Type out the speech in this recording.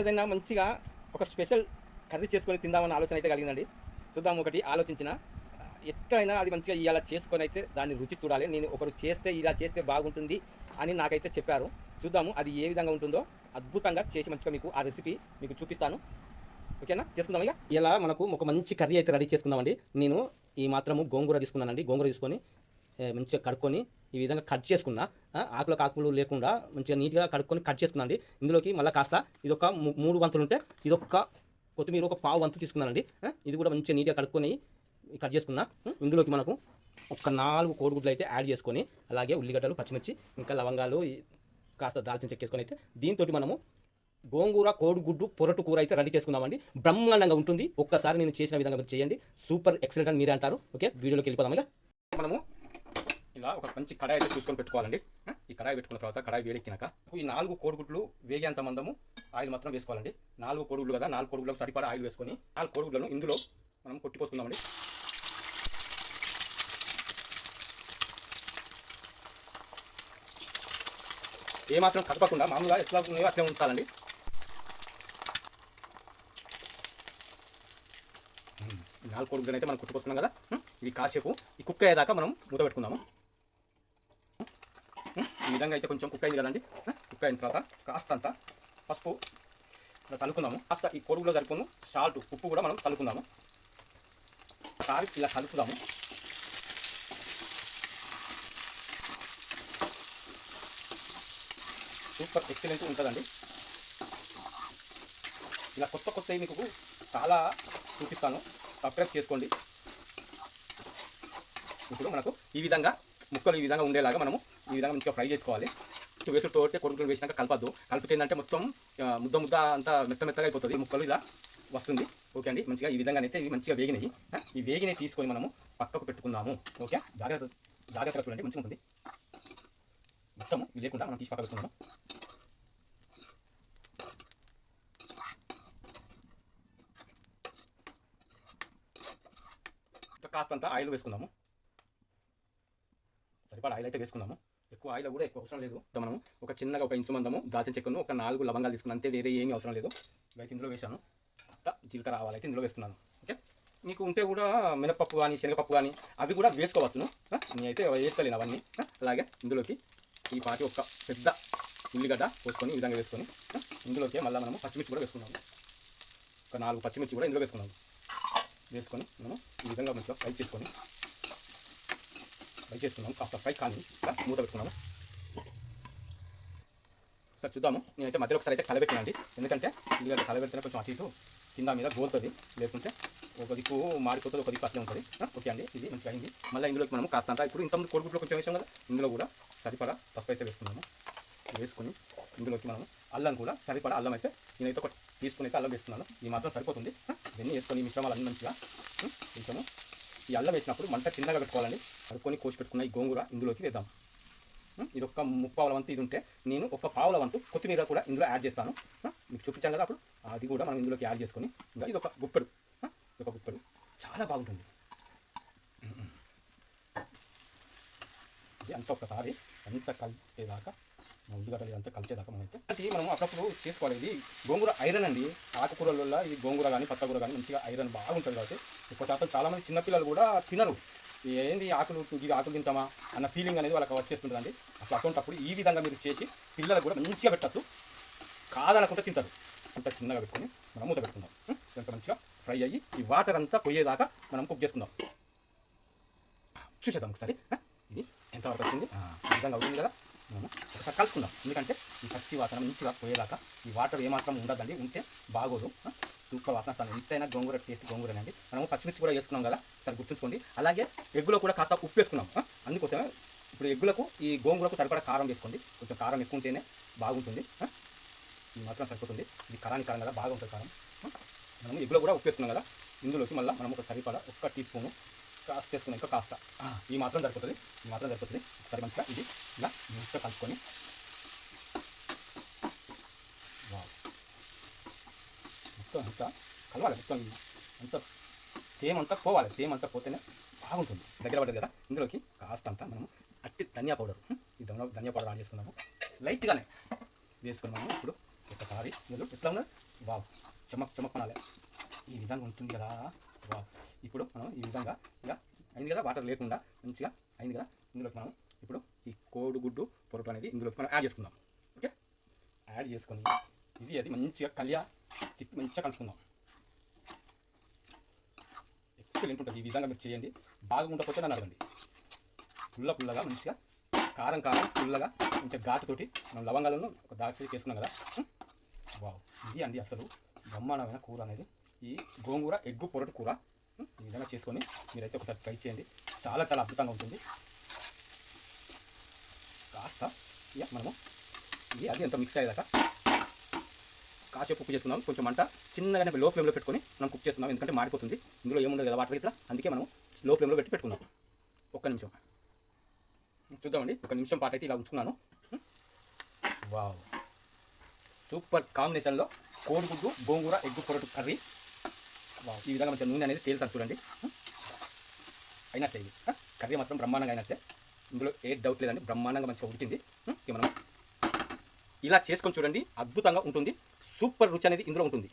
ఏదైనా మంచిగా ఒక స్పెషల్ కర్రీ చేసుకొని తిందామన్న ఆలోచన అయితే కలిగిందండి. చూద్దాం ఒకటి ఆలోచించిన. ఎట్లయినా అది మంచిగా ఇలా చేసుకొని అయితే దాన్ని రుచి చూడాలి. నేను ఒకరు చేస్తే ఇలా చేస్తే బాగుంటుంది అని నాకైతే చెప్పారు. చూద్దాము అది ఏ విధంగా ఉంటుందో అద్భుతంగా చేసి మంచిగా మీకు ఆ రెసిపీ మీకు చూపిస్తాను. ఓకేనా? చేసుకుందాం ఇక. ఇలా మనకు ఒక మంచి కర్రీ అయితే రెడీ చేసుకుందామండి. నేను ఈ మాత్రము గోంగూర తీసుకున్నానండి. గోంగూర తీసుకొని మంచిగా కడుక్కొని ఈ విధంగా కట్ చేసుకున్నా ఆ, ఆకులకు ఆకులు లేకుండా మంచిగా నీట్గా కడుక్కొని కట్ చేసుకున్నాండి ఇందులోకి మళ్ళీ కాస్త ఇది ఒక మూడు వంతులు ఉంటే ఇదొక కొత్తిమీర ఒక పావు వంతు తీసుకున్నానండి. ఇది కూడా మంచిగా నీట్గా కడుక్కొని కట్ చేసుకున్నా. ఇందులోకి మనకు ఒక నాలుగు కోడిగుడ్లు అయితే యాడ్ చేసుకొని అలాగే ఉల్లిగడ్డలు పచ్చిమిర్చి ఇంకా లవంగాలు కాస్త దాల్చిన చెక్కేసుకొని అయితే దీంతో మనము గోంగూర కోడిగుడ్డు పొరటు కూర అయితే రెడీ చేసుకుందామండి. బ్రహ్మాండంగా ఉంటుంది. ఒక్కసారి నేను చేసిన విధంగా చేయండి. సూపర్ ఎక్సలెంట్ అని మీరే అంటారు. ఓకే? వీడియోలోకి వెళ్ళిపోదాం ఇక. మనము ఇలా ఒక మంచి కడాయి అయితే చూసుకొని పెట్టుకోవాలండి. ఈ కడాయి పెట్టుకున్న తర్వాత కడాయి వేడెక్కినాక ఈ నాలుగు కోడిగుడ్లు వేగేంత మందము ఆయిల్ మాత్రం వేసుకోవాలండి. నాలుగు కోడిగుడ్లు కదా నాలుగు కోడిగుడ్లకు సరిపడా ఆయిల్ వేసుకొని నాలుగు కోడిగుడ్లను ఇందులో మనం కొట్టిపోసుకుందామండి. ఏమాత్రం కదపకుండా మామూలుగా ఎట్లా ఉన్నాయో అట్లే ఉంచాలండి. నాలుగు కోడిగుడ్లు అయితే మనం కొట్టుకొస్తున్నాం కదా. ఉమ్, ఇవి కాసేపు ఈ కుక్క అయ్యేదాకా మనం మూత పెట్టుకుందాము. ఈ విధంగా అయితే కొంచెం కుక్క అయింది కదండి కుక్ కుక్క అయిన తర్వాత కాస్త అంత పసుపు ఇలా కలుపుకుందాము కాస్త ఈ కొడుకులో సరిపోను. సాల్ట్ ఉప్పు కూడా మనం కలుపుకుందాము ఒకసారి ఇలా కలుపుదాము సూపర్ ఎక్సలెంట్ ఉంటుందండి. ఇలా కొత్త కొత్త మీకు చాలా చూపిస్తాను. సబ్స్క్రైబ్ చేసుకోండి. ఇప్పుడు మనకు ఈ విధంగా ముక్కలు ఈ విధంగా ఉండేలాగా మనము ఈ విధంగా మంచిగా ఫ్రై చేసుకోవాలి. ఇటు వేసుడు తోటే కొడుకులు వేసినాక కలపద్దు. కలిపితే ఏంటంటే మొత్తం ముద్ద ముద్ద అంతా మెత్త మెత్తగా అయిపోతుంది. ముక్కలు ఇలా వస్తుంది. ఓకే అండి? మంచిగా ఈ విధంగా అయితే ఇవి మంచిగా వేగినాయి. ఈ వేగినవి తీసుకొని మనము పక్కకు పెట్టుకుందాము. ఓకే? జాగ్రత్త జాగ్రత్తగా చూడండి. మంచిగా ఉంటుంది. మొత్తం లేకుండా మనం తీసి పక్క పెట్టుకుందాం కాస్తంత ఆయిల్ వేసుకుందాము. సరిపడా ఆయిల్ అయితే వేసుకున్నాము ఎక్కువ ఆయిల్ కూడా ఎక్కువ అవసరం లేదు. మనము ఒక చిన్నగా ఒక ఇంచు మందము దాచిన చెక్కను ఒక నాలుగు లవంగాలు తీసుకున్నాను అంతే వేరే ఏమీ అవసరం లేదు. అయితే ఇందులో వేసాను అత్త జీలకర్ర ఆవాలైతే ఇందులో వేస్తున్నాను. ఓకే? మీకు ఉంటే కూడా మినపప్పు కానీ శనగపప్పు కానీ అవి కూడా వేసుకోవచ్చును. నేనైతే వేస్తలేను అవన్నీ. అలాగే ఇందులోకి ఈ పాటి ఒక పెద్ద ఉల్లిగడ్డ పోసుకొని ఈ విధంగా వేసుకొని ఇందులోకి మళ్ళీ మనము పచ్చిమిర్చి కూడా వేసుకున్నాము ఒక నాలుగు పచ్చిమిర్చి కూడా ఇందులో వేసుకున్నాము వేసుకొని మనము ఈ విధంగా మంచిగా ఫ్రై చేసుకొని ఫ్రై చేసుకున్నాము కాస్త ఫ్రై కానీ ఇలా మూత పెట్టుకున్నాము. సార్ చూద్దాము. నేనైతే మధ్యలో ఒకసారి అయితే కలబెట్టినండి ఎందుకంటే ఇది కలబెట్టిన కొంచెం అటు ఇటు కింద మీద గోలుతుంది. లేకుంటే ఒక దిక్కు మాడిపోతుంది ఒక దిక్కు అట్లే ఉంటుంది. ఓకే అండి. ఇది మంచిగా అయింది. మళ్ళీ ఇందులోకి మనం కాస్త ఇప్పుడు ఇంతకుముందు కొడుకుట్లో కొంచెం వేసాం కదా ఇందులో కూడా సరిపడా పసుపు అయితే వేసుకున్నాము. వేసుకొని ఇందులోకి మనం అల్లం కూడా సరిపడా అల్లం అయితే నేనైతే ఒక తీసుకుని అయితే అల్లం వేస్తున్నాను ఈ మాత్రం సరిపోతుంది. ఇవన్నీ వేసుకొని మిశ్రమాలు మిశ్రమాలన్నీ మంచిగా కొంచెము ఈ అల్లం వేసినప్పుడు మంట చిన్నగా పెట్టుకోవాలండి. కడుక్కొని కోసి పెట్టుకున్న ఈ గోంగూర ఇందులోకి వేద్దాం. ఇది ఒక్క ముప్పావుల వంతు ఇది ఉంటే నేను ఒక పావుల వంతు కొత్తిమీర కూడా ఇందులో యాడ్ చేస్తాను. మీకు చూపించాను కదా అప్పుడు? అది కూడా మనం ఇందులోకి యాడ్ చేసుకొని ఇంకా ఇది ఒక గుప్పెడు. ఇది ఒక గుప్పెడు. చాలా బాగుంటుంది. ఇది అంతా ఒక్కసారి అంత కలిపేదాకా ఉల్లిగడ్డలు అంతా కలిసేదాకా మనం అయితే అది మనం అప్పుడప్పుడు చేసుకోవాలి. ఇది గోంగూర ఐరన్ అండి. ఆకుకూరలలో ఇది గోంగూర కానీ పచ్చకూర కానీ మంచిగా ఐరన్ బాగుంటుంది కాబట్టి ఎక్కువ శాతం చాలామంది చిన్నపిల్లలు కూడా తినరు. ఏంది ఆకులు ఇది ఆకులు తింటామా అన్న ఫీలింగ్ అనేది వాళ్ళకి వచ్చేస్తుంటుందండి. అసలు అటువంటిప్పుడు ఈ విధంగా మీరు చేసి పిల్లలకు కూడా మంచిగా పెట్టచ్చు కాదనకుండా తింటారు. అంత చిన్నగా పెట్టుకొని మనం మూత పెట్టుకుందాం. ఉం? మంచిగా ఫ్రై అయ్యి ఈ వాటర్ అంతా పోయేదాకా మనం కుక్ చేసుకుందాం. చూసేద్దాం ఒకసారి. ఇది ఇది ఎంతవరకు వచ్చింది? ఆ, ఈ విధంగా అవుతుంది కదా? మనం ఒకసారి కలుపుకుందాం. ఎందుకంటే ఈ పచ్చి వాసన మంచిగా పోయేదాకా ఈ వాటర్ ఏమాత్రం ఉండదండి ఉంటే బాగోదు. సూపర్ వాసన అసలు ఎంతైనా గోంగూర టేస్ట్ గోంగూరనండి. మనము పచ్చిమిర్చి కూడా వేసుకున్నాం కదా సరే గుర్తుంచుకోండి. అలాగే ఎగ్గులో కూడా కాస్త ఉప్పు వేసుకున్నాం. అందుకోసమే ఇప్పుడు ఎగ్గులకు ఈ గోంగూరకు సరిపడా కారం వేసుకోండి. కొంచెం కారం ఎక్కువ ఉంటేనే బాగుంటుంది. ఇది మాత్రం సరిపోతుంది. ఇది కారానికి కారం కదా బాగా ఉంటుంది కారం. మనము ఎగ్గులో కూడా ఉప్పు వేసుకున్నాం కదా ఇందులోకి మళ్ళీ మనం ఒక సరిపడా ఒక్క టీ స్పూను కాస్త వేసుకున్నాం. ఇంకా కాస్త. ఈ మాత్రం సరిపోతుంది. ఈ మాత్రం సరిపోతుంది. ఒకసారి మంచిగా ఇది ఇలా మంచిగా కలుపుకొని మొత్తం అంతా కలవాలి మొత్తం అంతా. తేమంతా పోవాలి తేమంతా పోతేనే బాగుంటుంది. దగ్గర పడ్డది కదా ఇందులోకి కాస్త అంతా మనము అట్టి ధనియా పౌడర్. ఈ ధనియా ధనియా పౌడర్ ఆన్ చేసుకున్నాము. లైట్గానే వేసుకున్నాము. ఇప్పుడు ఒకసారి ఇందులో ఎట్లా ఉన్నది వావ్ చెమక్ చెమక్కనాలి ఈ విధంగా ఉంటుంది కదా వావ్. ఇప్పుడు మనం ఈ విధంగా ఇక అయింది కదా వాటర్ లేకుండా మంచిగా అయింది కదా ఇందులోకి మనం ఇప్పుడు ఈ కోడిగుడ్డు పొరటు అనేది ఇందులోకి మనం యాడ్ చేసుకుందాం. ఓకే? యాడ్ చేసుకొని ఇది అది మంచిగా కళ్యా తిప్పి మంచిగా కలుపుకుందాం ఎక్సలెంట్ ఉంటుంది ఈ విధంగా మీరు చేయండి. బాగా ఉండకపోతే నన్ను అడగండి. పుల్ల పుల్లగా మంచిగా కారం కారం పుల్లగా మంచిగా ఘాటుతోటి మనం లవంగాలను ఒక దాచి చేసుకున్నాం కదా? వావ్ ఇది అండి అసలు బ్రహ్మాండమైన కూర అనేది. ఈ గోంగూర ఎగ్గు పొరటు కూర ఈ విధంగా చేసుకొని మీరైతే ఒకసారి ట్రై చేయండి. చాలా చాలా అద్భుతంగా ఉంటుంది. కాస్త ఇక మనము ఇది అది ఎంత మిక్స్ అయ్యేదాకా? కాసేపు కుక్ చేసుకుందాం. కొంచెం మంట చిన్నగానే లో ఫ్లేమ్లో పెట్టుకొని మనం కుక్ చేస్తున్నాం. ఎందుకంటే మాడిపోతుంది. ఇందులో ఏముండదు కదా వాటర్ ఇట్లా. అందుకే మనం లో ఫ్లేమ్లో పెట్టి పెట్టుకుందాం ఒక్క నిమిషం. చూద్దామండి. ఒక నిమిషం పాటు అయితే ఇలా ఉంచుకున్నాను. వావ్. సూపర్ కాంబినేషన్లో కోడిగుడ్డు గోంగూర ఎగ్గు పొరటు కర్రీ. వావ్. ఈ విధంగా మంచిగా నూనె అనేది తేలుతుంది చూడండి. అయినట్టే ఇది. కర్రీ మాత్రం బ్రహ్మాండంగా అయినట్టే. ఇందులో ఏ డౌట్ లేదండి. బ్రహ్మాండంగా మంచిగా ఉడికింది. ఇక మనం ఇలా చేసుకొని చూడండి. అద్భుతంగా ఉంటుంది. సూపర్ రుచి అనేది ఇందులో ఉంటుంది.